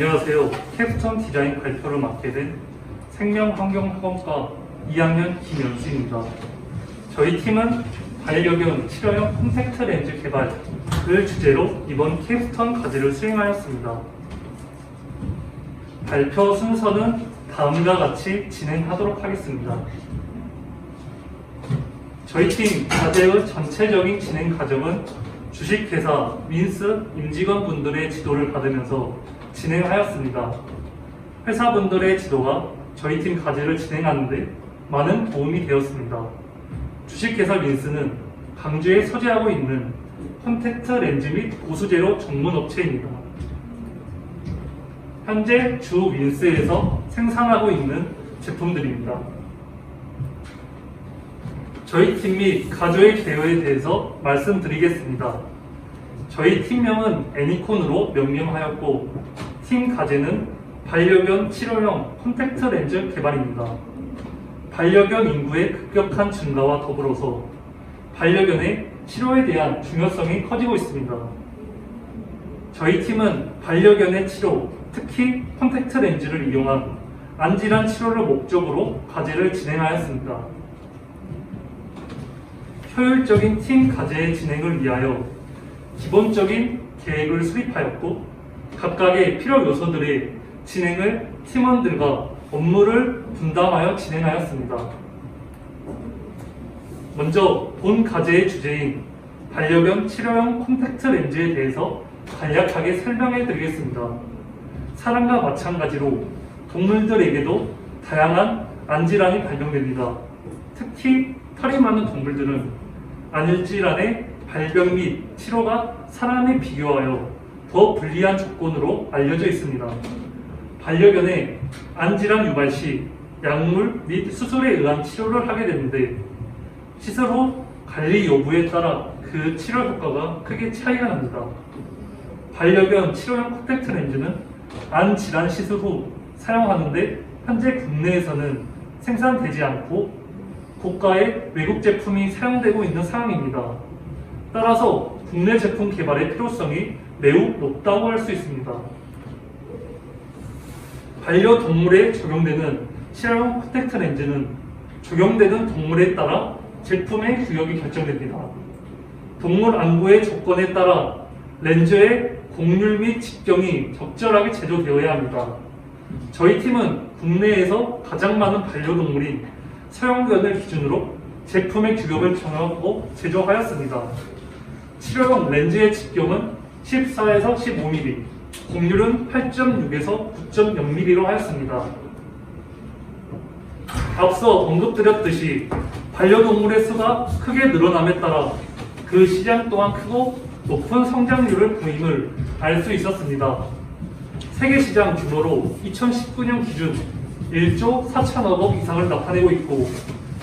안녕하세요. 캡스톤 디자인 발표를 맡게 된 생명환경학원과 2학년 김연수입니다. 저희 팀은 반려견 치료용 콘택트 렌즈 개발을 주제로 이번 캡스톤 과제를 수행하였습니다. 발표 순서는 다음과 같이 진행하도록 하겠습니다. 저희 팀 과제의 전체적인 진행 과정은 주식회사 민스 임직원분들의 지도를 받으면서 진행하였습니다. 회사분들의 지도가 저희 팀 과제를 진행하는데 많은 도움이 되었습니다. 주식회사 민스는 강주에 소재하고 있는 콘택트 렌즈 및 보수제로 전문 업체입니다. 현재 주 민스에서 생산하고 있는 제품들입니다. 저희 팀 및 가조의 개요에 대해서 말씀드리겠습니다. 저희 팀명은 애니콘으로 명명하였고 팀 과제는 반려견 치료용 콘택트 렌즈 개발입니다. 반려견 인구의 급격한 증가와 더불어서 반려견의 치료에 대한 중요성이 커지고 있습니다. 저희 팀은 반려견의 치료, 특히 콘택트 렌즈를 이용한 안질환 치료를 목적으로 과제를 진행하였습니다. 효율적인 팀 과제의 진행을 위하여 기본적인 계획을 수립하였고 각각의 필요 요소들의 진행을 팀원들과 업무를 분담하여 진행하였습니다. 먼저 본 과제의 주제인 반려견 치료용 콘택트 렌즈에 대해서 간략하게 설명해 드리겠습니다. 사람과 마찬가지로 동물들에게도 다양한 안질환이 발병됩니다. 특히 털이 많은 동물들은 안질환의 발병 및 치료가 사람에 비교하여 더 불리한 조건으로 알려져 있습니다. 반려견의 안질환 유발 시 약물 및 수술에 의한 치료를 하게 되는데 후 관리 여부에 따라 그 치료 효과가 크게 차이가 납니다. 반려견 치료용 콘택트 렌즈는 안 질환 시술 후 사용하는데 현재 국내에서는 생산되지 않고 고가의 외국 제품이 사용되고 있는 상황입니다. 따라서 국내 제품 개발의 필요성이 매우 높다고 할 수 있습니다. 반려동물에 적용되는 실용 콘택트 렌즈는 적용되는 동물에 따라 제품의 구역이 결정됩니다. 동물 안구의 조건에 따라 렌즈의 곡률 및 직경이 적절하게 제조되어야 합니다. 저희 팀은 국내에서 가장 많은 반려동물인 서영견을 기준으로 제품의 규격을 정하고 제조하였습니다. 치료용 렌즈의 직경은 14에서 15mm, 곡률은 8.6에서 9.0mm로 하였습니다. 앞서 언급드렸듯이 반려동물의 수가 크게 늘어남에 따라 그 시장 또한 크고 높은 성장률을 보임을 알 수 있었습니다. 세계 시장 규모로 2019년 기준 1조 4천억 원 이상을 나타내고 있고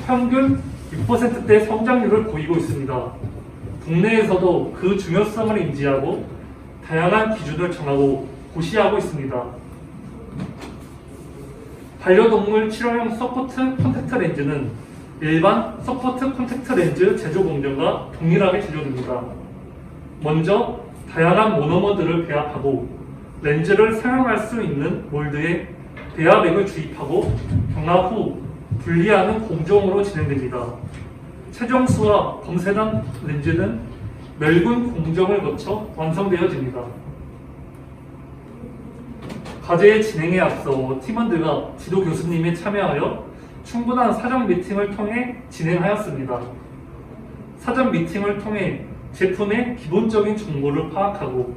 평균 6%대 성장률을 보이고 있습니다. 국내에서도 그 중요성을 인지하고 다양한 기준을 정하고 고시하고 있습니다. 반려동물 치료용 서포트 콘택트 렌즈는 일반 서포트 콘택트 렌즈 제조 공정과 동일하게 제조됩니다. 먼저 다양한 모노머들을 배합하고 렌즈를 사용할 수 있는 몰드에 배합액을 주입하고 경합 후 분리하는 공정으로 진행됩니다. 최종수와 검색한 렌즈는 멸군 공정을 거쳐 완성되어집니다. 과제 진행에 앞서 팀원들과 지도 교수님이 참여하여 충분한 사전 미팅을 통해 진행하였습니다. 사전 미팅을 통해 제품의 기본적인 정보를 파악하고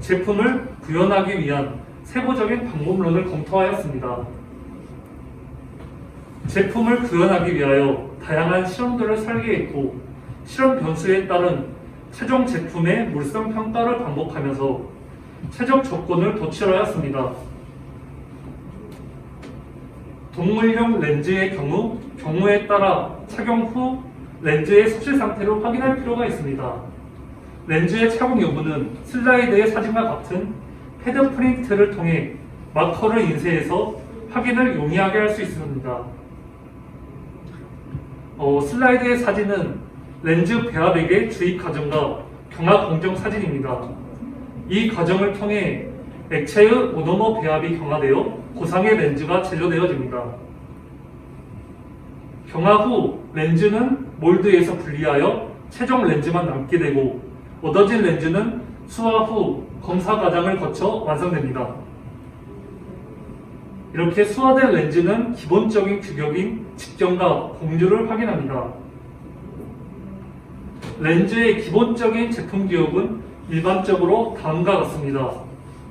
제품을 구현하기 위한 세부적인 방법론을 검토하였습니다. 제품을 구현하기 위하여 다양한 실험들을 설계했고 실험 변수에 따른 최종 제품의 물성 평가를 반복하면서 최적 조건을 도출하였습니다. 동물용 렌즈의 경우 경우에 따라 착용 후 렌즈의 섭실 상태를 확인할 필요가 있습니다. 렌즈의 착용 여부는 슬라이드의 사진과 같은 헤드 프린트를 통해 마커를 인쇄해서 확인을 용이하게 할 수 있습니다. 어, 슬라이드의 사진은 렌즈 배합액의 주입 과정과 경합 공정 사진입니다. 이 과정을 통해 액체의 모노머 배합이 경화되어 고상의 렌즈가 제조되어집니다. 경화 후 렌즈는 몰드에서 분리하여 최종 렌즈만 남게 되고 얻어진 렌즈는 수화 후 검사 과정을 거쳐 완성됩니다. 이렇게 수화된 렌즈는 기본적인 규격인 직경과 공유를 확인합니다. 렌즈의 기본적인 제품 규격은 일반적으로 다음과 같습니다.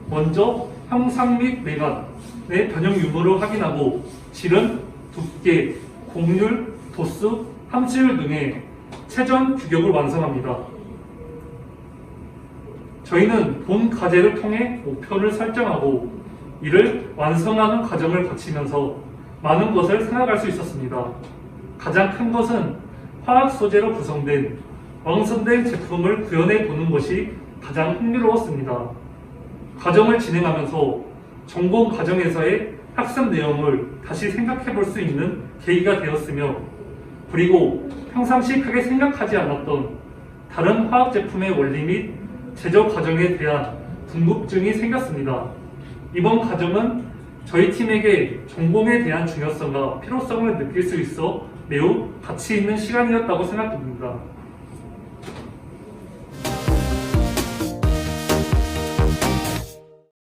먼저 형상 및 외관의 변형 유무를 확인하고 질은, 두께, 곡률, 도수, 함수율 등의 최전 규격을 완성합니다. 저희는 본 과제를 통해 목표를 설정하고 이를 완성하는 과정을 거치면서 많은 것을 생각할 수 있었습니다. 가장 큰 것은 화학 소재로 구성된 완성된 제품을 구현해 보는 것이 가장 흥미로웠습니다. 과정을 진행하면서 전공 과정에서의 학습 내용을 다시 생각해 볼 수 있는 계기가 되었으며 그리고 평상시 크게 생각하지 않았던 다른 화학 제품의 원리 및 제조 과정에 대한 궁금증이 생겼습니다. 이번 과정은 저희 팀에게 전공에 대한 중요성과 필요성을 느낄 수 있어 매우 가치 있는 시간이었다고 생각됩니다.